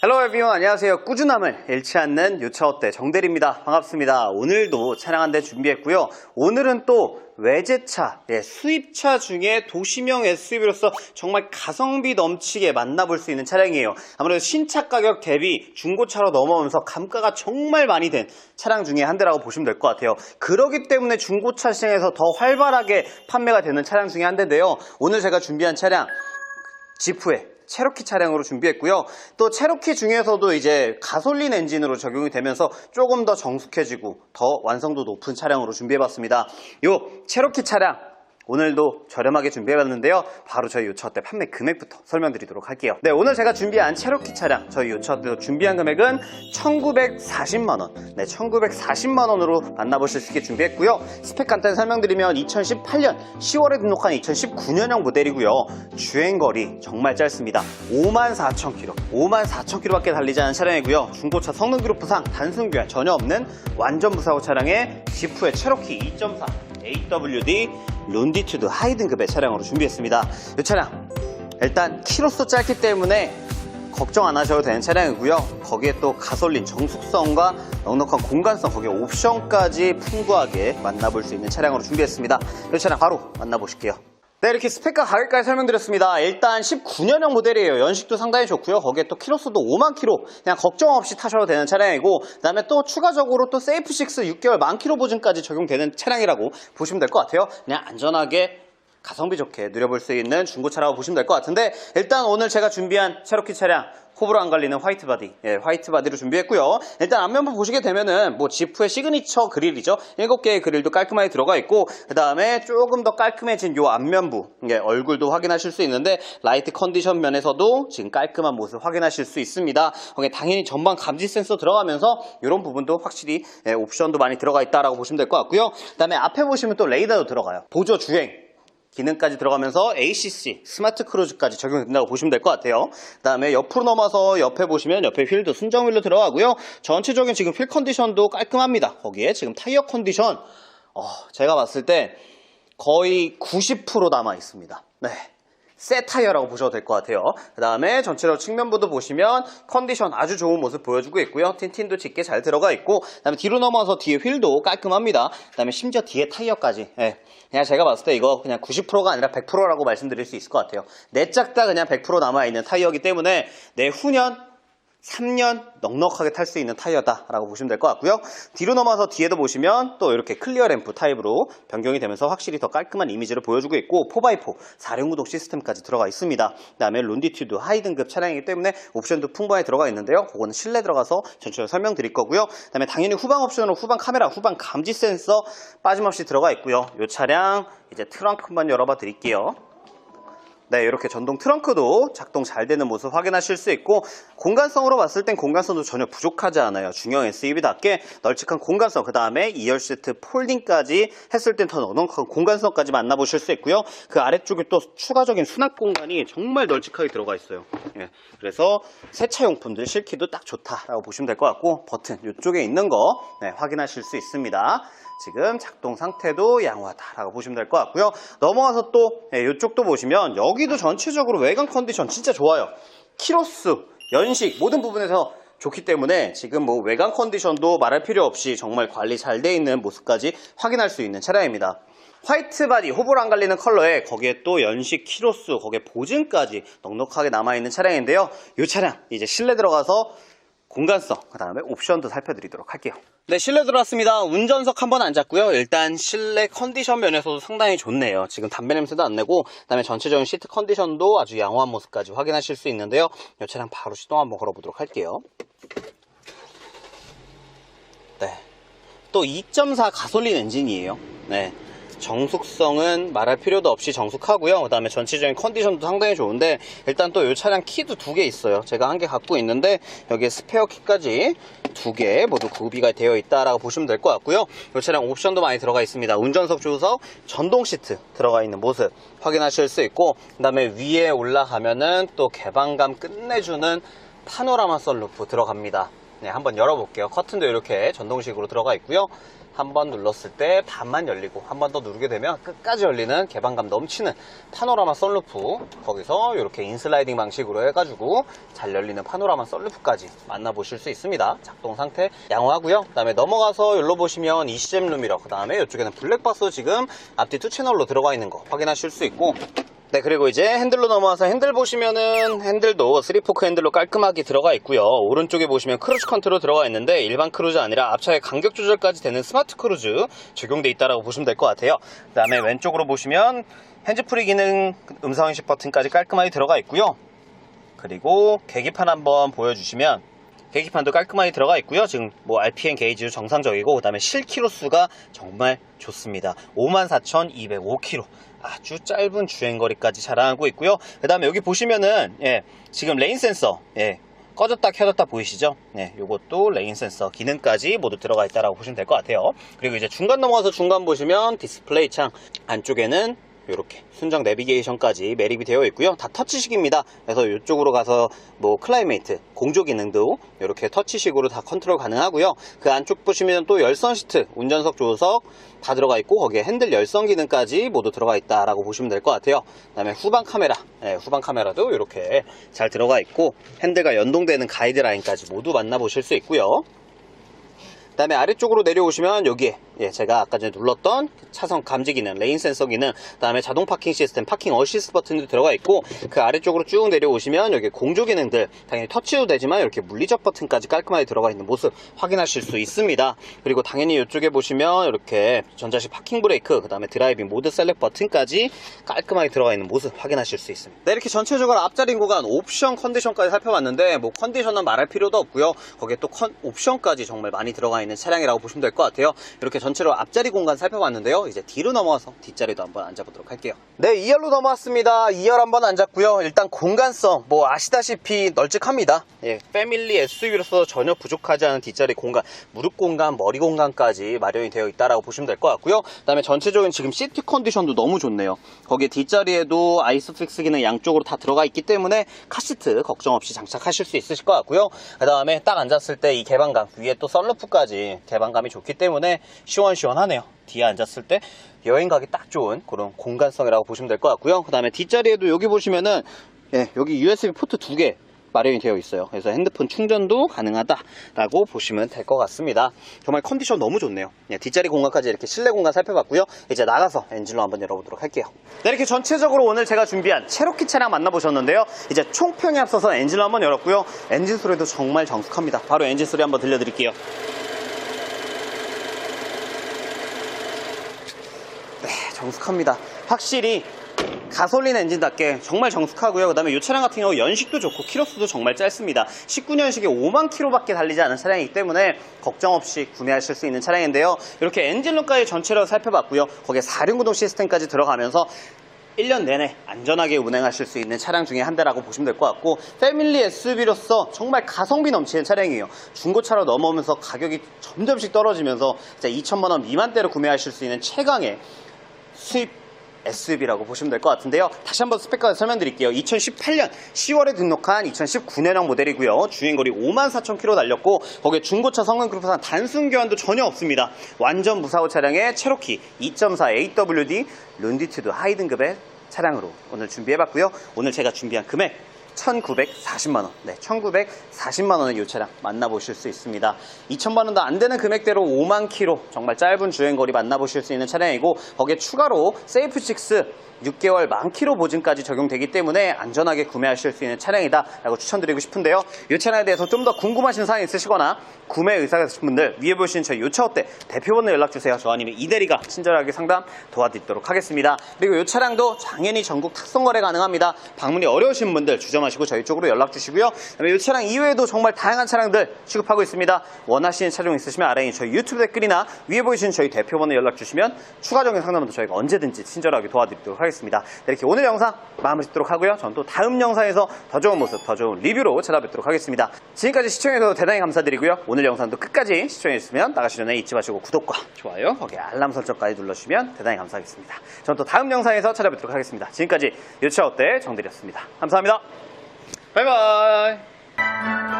헬로 에비원 안녕하세요. 꾸준함을 잃지 않는 유차어때 정대리입니다. 반갑습니다. 오늘도 차량 한 대 준비했고요. 오늘은 또 외제차, 예, 수입차 중에 도시명 SUV로서 정말 가성비 넘치게 만나볼 수 있는 차량이에요. 아무래도 신차 가격 대비 중고차로 넘어오면서 감가가 정말 많이 된 차량 중에 한 대라고 보시면 될 것 같아요. 그러기 때문에 중고차 시장에서 더 활발하게 판매가 되는 차량 중에 한 대인데요. 오늘 제가 준비한 차량 지프의 체로키 차량으로 준비했고요. 또 체로키 중에서도 이제 가솔린 엔진으로 적용이 되면서 조금 더 정숙해지고 더 완성도 높은 차량으로 준비해봤습니다. 요 체로키 차량 오늘도 저렴하게 준비해봤는데요. 바로 저희 요차 때 판매 금액부터 설명드리도록 할게요. 네, 오늘 제가 준비한 체로키 차량 저희 요차 때 준비한 금액은 1940만원 네, 1940만원으로 만나보실 수 있게 준비했고요. 스펙 간단히 설명드리면 2018년 10월에 등록한 2019년형 모델이고요. 주행거리 정말 짧습니다. 54,000km, 54,000km밖에 달리지 않은 차량이고요. 중고차 성능 기록부상 단순 교환 전혀 없는 완전 무사고 차량에 지프의 체로키 2.4 AWD 론디튜드 하이 등급의 차량으로 준비했습니다. 이 차량 일단 키로수 짧기 때문에 걱정 안 하셔도 되는 차량이고요. 거기에 또 가솔린 정숙성과 넉넉한 공간성, 거기에 옵션까지 풍부하게 만나볼 수 있는 차량으로 준비했습니다. 이 차량 바로 만나보실게요. 네, 이렇게 스펙과 가격까지 설명드렸습니다. 일단 19년형 모델이에요. 연식도 상당히 좋고요. 거기에 또 키로수도 5만 킬로 그냥 걱정 없이 타셔도 되는 차량이고 그 다음에 또 추가적으로 또 세이프6 6개월 만 킬로 보증까지 적용되는 차량이라고 보시면 될 것 같아요. 그냥 안전하게 가성비 좋게 누려볼 수 있는 중고차라고 보시면 될 것 같은데 일단 오늘 제가 준비한 체로키 차량 호불호 안 갈리는 화이트 바디. 예, 화이트 바디로 준비했고요. 일단 앞면부 보시게 되면은 뭐 지프의 시그니처 그릴이죠. 7개의 그릴도 깔끔하게 들어가 있고 그 다음에 조금 더 깔끔해진 요 앞면부 예, 얼굴도 확인하실 수 있는데 라이트 컨디션 면에서도 지금 깔끔한 모습 확인하실 수 있습니다. 거기에 당연히 전방 감지 센서 들어가면서 이런 부분도 확실히 예, 옵션도 많이 들어가 있다라고 보시면 될 것 같고요. 그 다음에 앞에 보시면 또 레이더도 들어가요. 보조 주행 기능까지 들어가면서 ACC 스마트 크루즈까지 적용된다고 보시면 될 것 같아요. 그 다음에 옆으로 넘어서 옆에 보시면 옆에 휠도 순정 휠로 들어가고요. 전체적인 지금 휠 컨디션도 깔끔합니다. 거기에 지금 타이어 컨디션 어, 제가 봤을 때 거의 90% 남아 있습니다. 네. 새 타이어라고 보셔도 될 것 같아요. 그 다음에 전체적으로 측면부도 보시면 컨디션 아주 좋은 모습 보여주고 있고요. 틴틴도 짙게 잘 들어가 있고 그 다음에 뒤로 넘어서 뒤에 휠도 깔끔합니다. 그 다음에 심지어 뒤에 타이어까지 예. 그냥 제가 봤을 때 이거 그냥 90%가 아니라 100%라고 말씀드릴 수 있을 것 같아요. 내 짝다 그냥 100% 남아있는 타이어이기 때문에 내후년 3년 넉넉하게 탈 수 있는 타이어다라고 보시면 될 것 같고요. 뒤로 넘어서 뒤에도 보시면 또 이렇게 클리어 램프 타입으로 변경이 되면서 확실히 더 깔끔한 이미지를 보여주고 있고 4x4 사륜구동 시스템까지 들어가 있습니다. 그다음에 론디튜드 하이 등급 차량이기 때문에 옵션도 풍부하게 들어가 있는데요. 그거는 실내 들어가서 전체적으로 설명드릴 거고요. 그다음에 당연히 후방 옵션으로 후방 카메라, 후방 감지 센서 빠짐없이 들어가 있고요. 이 차량 이제 트렁크 한번 열어봐 드릴게요. 네, 이렇게 전동 트렁크도 작동 잘 되는 모습 확인하실 수 있고 공간성으로 봤을 땐 공간성도 전혀 부족하지 않아요. 중형 SUV답게 널찍한 공간성, 그 다음에 2열 시트 폴딩까지 했을 땐 더 넉넉한 공간성까지 만나보실 수 있고요. 그 아래쪽에 또 추가적인 수납 공간이 정말 널찍하게 들어가 있어요. 예, 그래서 세차용품들 실기도 딱 좋다라고 보시면 될 것 같고 버튼 이쪽에 있는 거 네, 확인하실 수 있습니다. 지금 작동 상태도 양호하다라고 보시면 될 것 같고요. 넘어와서 또 이쪽도 보시면 여기도 전체적으로 외관 컨디션 진짜 좋아요. 키로수, 연식 모든 부분에서 좋기 때문에 지금 뭐 외관 컨디션도 말할 필요 없이 정말 관리 잘 돼 있는 모습까지 확인할 수 있는 차량입니다. 화이트 바디 호불호 안 갈리는 컬러에 거기에 또 연식 키로수 거기에 보증까지 넉넉하게 남아있는 차량인데요. 이 차량 이제 실내 들어가서 공간성, 그 다음에 옵션도 살펴드리도록 할게요. 네, 실내 들어왔습니다. 운전석 한번 앉았고요. 일단 실내 컨디션 면에서도 상당히 좋네요. 지금 담배 냄새도 안 내고, 그 다음에 전체적인 시트 컨디션도 아주 양호한 모습까지 확인하실 수 있는데요. 이 차량 바로 시동 한번 걸어보도록 할게요. 네. 또 2.4 가솔린 엔진이에요. 네. 정숙성은 말할 필요도 없이 정숙하고요. 그 다음에 전체적인 컨디션도 상당히 좋은데 일단 또 이 차량 키도 두 개 있어요. 제가 한 개 갖고 있는데 여기에 스페어 키까지 두 개 모두 구비가 되어 있다라고 보시면 될 것 같고요. 이 차량 옵션도 많이 들어가 있습니다. 운전석 조수석 전동 시트 들어가 있는 모습 확인하실 수 있고 그 다음에 위에 올라가면은 또 개방감 끝내주는 파노라마 썬루프 들어갑니다. 네, 한번 열어볼게요. 커튼도 이렇게 전동식으로 들어가 있고요. 한 번 눌렀을 때 반만 열리고 한 번 더 누르게 되면 끝까지 열리는 개방감 넘치는 파노라마 썬루프. 거기서 이렇게 인슬라이딩 방식으로 해가지고 잘 열리는 파노라마 썬루프까지 만나보실 수 있습니다. 작동 상태 양호하고요. 그 다음에 넘어가서 여기로 보시면 이시잼 루미러 그 다음에 이쪽에는 블랙박스 지금 앞뒤 투 채널로 들어가 있는 거 확인하실 수 있고 네 그리고 이제 핸들로 넘어와서 핸들 보시면은 핸들도 3포크 핸들로 깔끔하게 들어가 있고요. 오른쪽에 보시면 크루즈 컨트롤 들어가 있는데 일반 크루즈 아니라 앞차의 간격 조절까지 되는 스마트 크루즈 적용돼 있다라고 보시면 될 것 같아요. 그 다음에 왼쪽으로 보시면 핸즈프리 기능 음성인식 버튼까지 깔끔하게 들어가 있고요. 그리고 계기판 한번 보여주시면 계기판도 깔끔하게 들어가 있고요. 지금 뭐 RPM 게이지도 정상적이고 그다음에 실키로 수가 정말 좋습니다. 54,205km. 아주 짧은 주행거리까지 자랑하고 있고요. 그 다음에 여기 보시면은 예, 지금 레인 센서 예, 꺼졌다 켜졌다 보이시죠? 네, 요것도 레인 센서 기능까지 모두 들어가 있다라고 보시면 될 것 같아요. 그리고 이제 중간 넘어가서 중간 보시면 디스플레이 창 안쪽에는 이렇게 순정 내비게이션까지 매립이 되어 있고요. 다 터치식입니다. 그래서 이쪽으로 가서 뭐 클라이메이트, 공조 기능도 이렇게 터치식으로 다 컨트롤 가능하고요. 그 안쪽 보시면 또 열선 시트, 운전석 조석 다 들어가 있고 거기에 핸들 열선 기능까지 모두 들어가 있다라고 보시면 될 것 같아요. 그다음에 후방 카메라, 네, 후방 카메라도 이렇게 잘 들어가 있고 핸들과 연동되는 가이드라인까지 모두 만나보실 수 있고요. 그 다음에 아래쪽으로 내려오시면 여기에 예, 제가 아까 전에 눌렀던 차선 감지 기능, 레인 센서 기능, 그 다음에 자동 파킹 시스템, 파킹 어시스트 버튼도 들어가 있고 그 아래쪽으로 쭉 내려오시면 여기 공조 기능들 당연히 터치도 되지만 이렇게 물리적 버튼까지 깔끔하게 들어가 있는 모습 확인하실 수 있습니다. 그리고 당연히 이쪽에 보시면 이렇게 전자식 파킹 브레이크, 그 다음에 드라이빙 모드 셀렉 버튼까지 깔끔하게 들어가 있는 모습 확인하실 수 있습니다. 네, 이렇게 전체적으로 앞자리 구간 옵션 컨디션까지 살펴봤는데 뭐 컨디션은 말할 필요도 없고요. 거기에 또 컨- 옵션까지 정말 많이 들어가 있는 차량이라고 보시면 될 것 같아요. 이렇게 전체로 앞자리 공간 살펴봤는데요. 이제 뒤로 넘어와서 뒷자리도 한번 앉아보도록 할게요. 네, 2열로 넘어왔습니다. 2열 한번 앉았고요. 일단 공간성 뭐 아시다시피 널찍합니다. 예, 패밀리 SUV로서 전혀 부족하지 않은 뒷자리 공간, 무릎 공간, 머리 공간까지 마련이 되어 있다라고 보시면 될 것 같고요. 그 다음에 전체적인 지금 시트 컨디션도 너무 좋네요. 거기에 뒷자리에도 아이스픽스 기능 양쪽으로 다 들어가 있기 때문에 카시트 걱정 없이 장착하실 수 있으실 것 같고요. 그 다음에 딱 앉았을 때 이 개방감 위에 또 썬루프까지 개방감이 좋기 때문에 시원시원하네요. 뒤에 앉았을 때 여행 가기 딱 좋은 그런 공간성이라고 보시면 될 것 같고요. 그 다음에 뒷자리에도 여기 보시면은 예, 여기 USB 포트 두 개 마련이 되어 있어요. 그래서 핸드폰 충전도 가능하다라고 보시면 될 것 같습니다. 정말 컨디션 너무 좋네요. 예, 뒷자리 공간까지 이렇게 실내 공간 살펴봤고요. 이제 나가서 엔진로 한번 열어보도록 할게요. 네, 이렇게 전체적으로 오늘 제가 준비한 체로키 차량 만나보셨는데요. 이제 총평에 앞서서 엔진로 한번 열었고요. 엔진 소리도 정말 정숙합니다. 바로 엔진 소리 한번 들려드릴게요. 네, 정숙합니다. 확실히 가솔린 엔진답게 정말 정숙하고요. 그 다음에 이 차량 같은 경우 연식도 좋고 키로수도 정말 짧습니다. 19년식에 5만 킬로밖에 달리지 않은 차량이기 때문에 걱정 없이 구매하실 수 있는 차량인데요. 이렇게 엔진룸까지 전체로 살펴봤고요. 거기에 4륜구동 시스템까지 들어가면서 1년 내내 안전하게 운행하실 수 있는 차량 중에 한 대라고 보시면 될 것 같고 패밀리 SUV로서 정말 가성비 넘치는 차량이에요. 중고차로 넘어오면서 가격이 점점씩 떨어지면서 진짜 2천만 원 미만대로 구매하실 수 있는 최강의 수입 SUV라고 보시면 될 것 같은데요. 다시 한번 스펙까지 설명드릴게요. 2018년 10월에 등록한 2019년형 모델이고요. 주행거리 54,000km 달렸고 거기에 중고차 성능 그룹에서는 단순 교환도 전혀 없습니다. 완전 무사고 차량의 체로키 2.4 AWD 룬디튜드 하이 등급의 차량으로 오늘 준비해봤고요. 오늘 제가 준비한 금액 1940만원. 네, 1940만원의 이 차량 만나보실 수 있습니다. 2천만원도 안 되는 금액대로 5만 킬로 정말 짧은 주행거리 만나보실 수 있는 차량이고 거기에 추가로 세이프6 6개월 만 킬로 보증까지 적용되기 때문에 안전하게 구매하실 수 있는 차량이다 라고 추천드리고 싶은데요. 이 차량에 대해서 좀 더 궁금하신 사항이 있으시거나 구매 의사가 있으신 분들 위에 보시는 저희 요차 어때 대표번호 연락주세요. 저 아니면 이대리가 친절하게 상담 도와드리도록 하겠습니다. 그리고 이 차량도 당연히 전국 특성 거래 가능합니다. 방문이 어려우신 분들 주저마시고 저희 쪽으로 연락 주시고요. 이 차량 이외에도 정말 다양한 차량들 취급하고 있습니다. 원하시는 차량 있으시면 아래 저희 유튜브 댓글이나 위에 보이시는 저희 대표번호 연락 주시면 추가 적인 상담도 저희가 언제든지 친절하게 도와드리도록 하겠습니다. 네, 이렇게 오늘 영상 마무리 짓도록 하고요. 저는 또 다음 영상에서 더 좋은 모습, 더 좋은 리뷰로 찾아뵙도록 하겠습니다. 지금까지 시청해주셔서 대단히 감사드리고요. 오늘 영상도 끝까지 시청해주시면 나가시기 전에 잊지 마시고 구독과 좋아요, 거기에 알람 설정까지 눌러주시면 대단히 감사하겠습니다. 저는 또 다음 영상에서 찾아뵙도록 하겠습니다. 지금까지 유치아 어때 정들이었습니다. 감사합니다. 바이바이.